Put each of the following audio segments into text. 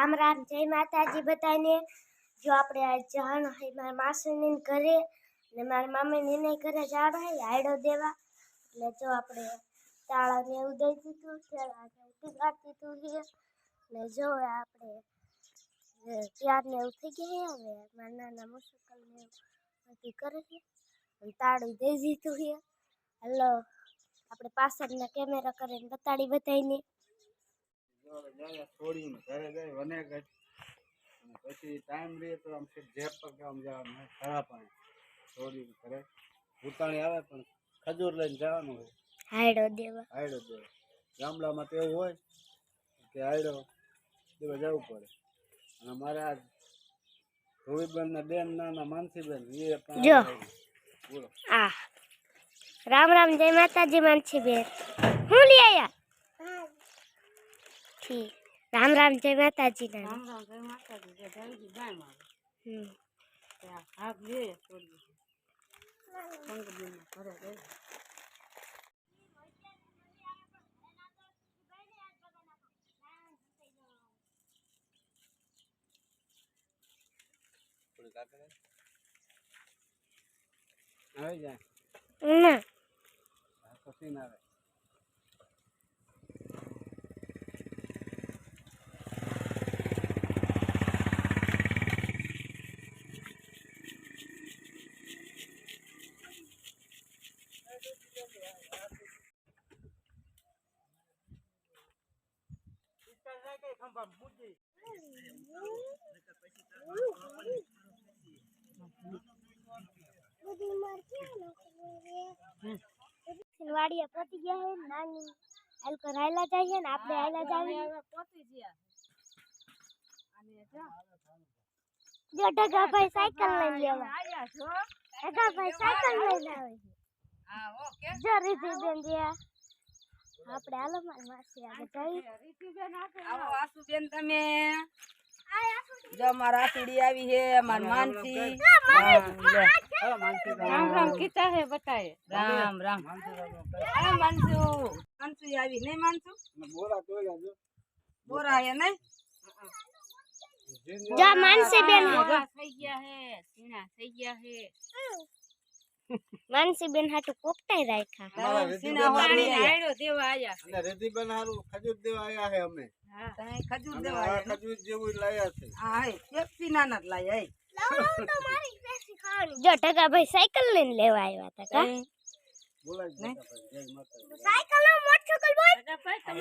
રામ રામ જય માતાજી બધાને. જો આપણે આ જણ હે મારા માસીની ઘરે ને મારા મામીની એને ઘરે જાણ હે હાયડો દેવા. એટલે જો આપણે તાળા ને એવું દઈ દીધું પેલા ઉગાડી દીધું છે. ને જો આપણે અ, ત્યાર ને એવું થઈ ગયું છે હવે મારા નાના મુશ્કેલ ને એવું બધું કરે છે. અને તાળું દઈ દીધું છે. હલો આપણે પાછળના કેમેરા કરીને બતાડી બધાને જો જાય છોડીને ઘરે જાય વનેગઢ અને પછી ટાઈમ રહે તો આમ છે જેપ પર કે આમ જવાનું હોય ખરા પાણી છોડીને ઘરે. ભૂતાણી આવે પણ ખજૂર લઈને જવાનું હોય. હાયડો દેવા. હાયડો દેવા. ગામડામાં તો એવું હોય કે હાયડો દેવા જવું પડે. અને મારા ધોળીબેન ને બેન નાના માનસીબેન એ પણ જો. બોલો. આ રામ રામ જય માતાજી માનસીબેન. હું લઈ આયા? ઠીક રામ રામ જય માતાજી ના રામ રામ જય માતાજી જય ભાઈજી ગાય મારે હમ. ભાગ લે છોડી ગઈ થોડીક આગળ આવ. જાય ના આ પછી ના આવે. વાડીએ પતી ગયા હે નાની હલકો રાયલા જાય છે ને આપણે હાયલા જાવી પોતી ગયા અને જો જો ઢગાભાઈ સાયકલ લઈને લેવા આયા છો ઢગાભાઈ સાયકલ લઈને આવે છે હા ઓ કે જો રીતિબેન જ્યાં આપણે હાલો મારી માસી આગળ જઈ આવો આસુ બેન તમે જો મારા આસુડી આવી હે માર માનસી રામ રામ કીતા હે બતાય. રામ રામ. માનસી અરે માનસુ. માનસુ આવી નહીં માનસુ? બોરા તોડ્યા જો બોરા હે નહીં જો માનસી બેન. થઈ ગયા હે સીણા થઈ ગયા હે. માનસી બેન હાટુ કોકટાઈ રાખ્યા દેવા આયા અને રેતીબેન હારું ખજૂર દેવા આયા હે અમે. હા ખજૂર દેવા આયા ખજૂર જેવું લાયા છે. હા હે પેપ્સી નાના જ લાયા હે જો ઢગાભાઈ સાયકલ લઈને લેવા આવ્યા હતા કા? સાયકલ નો મોટરસાયકલ બોલ.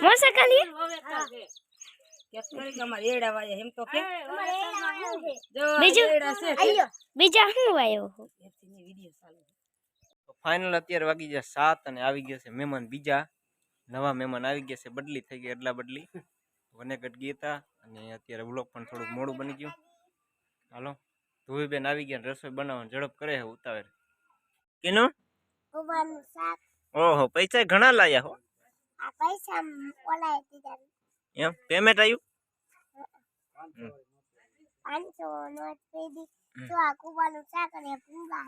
મોટરસાયકલ મોટરસાયકલ કે કરી કે અમારે એડા એમ તો કે. જો બીજું? શું વાયો પેપ્સીની વિડિયો ચાલુ તો ફાઇનલ અત્યારે વાગી ગયા સાત અને આવી ગયા છે મહેમાન બીજા. નવા મહેમાન આવી ગયા છે બદલી થઈ ગઈ એટલા બદલી. વનેગઢ ગીતા અને અત્યારે વ્લોગ પણ થોડુંક મોડું બની ગયું. હાલો. ધોવીબેન આવી ગયા ને રસોઈ બનાવવાની ઝડપ કરે છે ઉતાવળ. કેનું? ઓહો પૈસા ઘણા લાયા હો. આ પૈસા એમ? પેમેન્ટ આવ્યું પાંચસો પેદી. તો આ ગોવાનું શાક અને પૂરા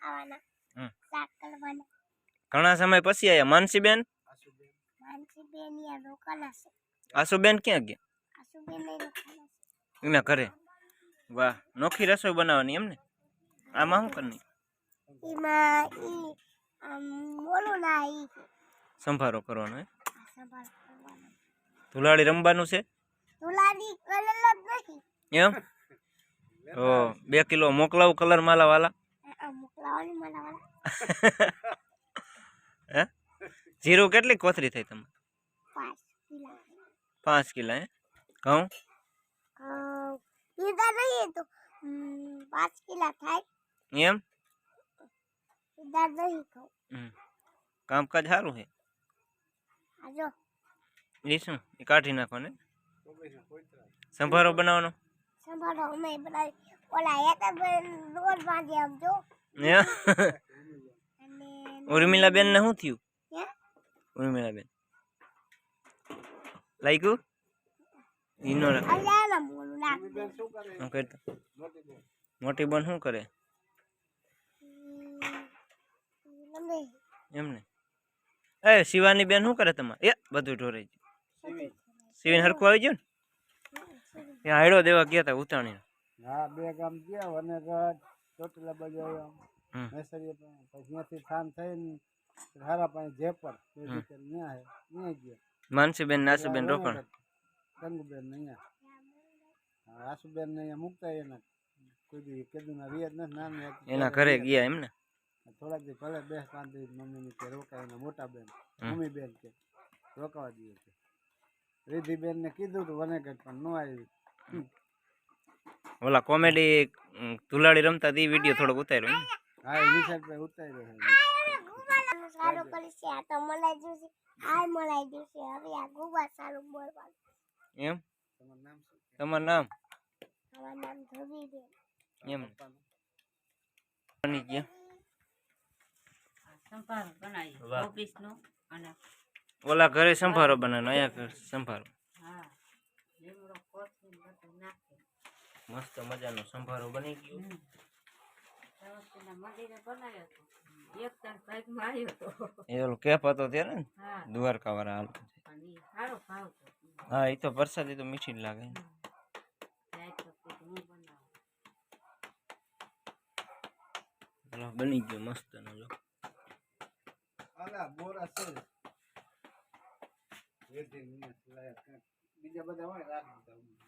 ખાવાના. ઘણા સમય પછી આયા? માનસીબેન? આશુબેન ક્યાં ગયા? એના ઘરે? વાહ નોખી રસોઈ બનાવવાની એમ ને આમાં શું કરની એમાં ઈ બોલું ના ઈ. સંભારો કરવાનો હે ધુલાડી રમવાનું છે? ધુલાડી કલર જ નથી. એમ? ઓ બે કિલો મોકલાવું કલર માલા વાલા આ મોકલાવાની મને વાળા હે? જીરું કેટલી કોથરી થઈ તમે પાંચ કિલા. પાંચ કિલા હે ઘઉં? પીધા નહીં તો પાંચ કિલા થાય. એમ? પીધા નહીં હમ. કામકાજ સારું છે? આ જો. એ શું? એ કાઢી નાખો ને સંભારો બનાવવાનો? સંભારો અમે બનાવી ઓલા બેન રોજ વાંજે આમ જો હે? ઉર્મિલા બેન ને શું થયું? હે? ઉર્મિલા બેન લાગ્યું ઈનો શું કરતો? મોટી બેન શું કરે? એમને એ શિવાની બેન શું કરે તમારે? એ બધું ઢોરાઈ ગયું. શિવીન હરખું આવી ગયું ને? ત્યાં હાયડો દેવા ગયા હતા ઉતાણી હા બે ગામ ગયા વનેગઢ ચોટીલા બાજુ આવ્યા. પછી ત્યાંથી થાન થઈને હારા પાણી જે પણ ન્યા ગયા. માનસીબેન નાસુબેન રોકણ. ગંગુબેન અહીંયા. આસુબેન ને અહીંયા મૂકતા એના કોઈ દી કેદુના રિયાજ નથી નાની એના ઘરે ગયા એમ ને? થોડાક દી ભલે બે પાંચ દી મમ્મી ની કે રોકાય એના મોટા બેન મમ્મી બેન કે રોકાવા દઈએ છે રિધિ બેન ને કીધું તું વનેગઢ પણ ન આવી. ઓલા કોમેડી ધુલાડી રમતા તે વીડિયો થોડોક ઉતાર્યો ને? હા નિશાળ પર ઉતાર્યો છે. સારું કરશે આ તો મલાઈ જશે આ મલાઈ જશે હવે આ ગુબા સારું બોલવાનું. એમ? તમારું નામ શું તમારું નામ? અમારું નામ ધોબી બેન એમ બની ગયા. સંભારો બનાવી વાહ. ઓફિસનું અને ઓલા ઘરે સંભારો બનાવવાનો અહીંયા ઘરે સંભારો. હા. લીમડો કોથમીર બધું નાખી મસ્ત મજાનો સંભારો બની ગયો. સરસ્વતીના મંદિરે હતો. એક ત્રણ ભાગમાં આવ્યો હતો. એ ઓલો કેપ હતો ત્યારે ને? દ્વારકા વાળા હાલ. હા એ તો વરસાદી તો મીઠી જ લાગે. બની ગયો મસ્ત નો જો બોરા છે. બીજા બધા હોય રાખી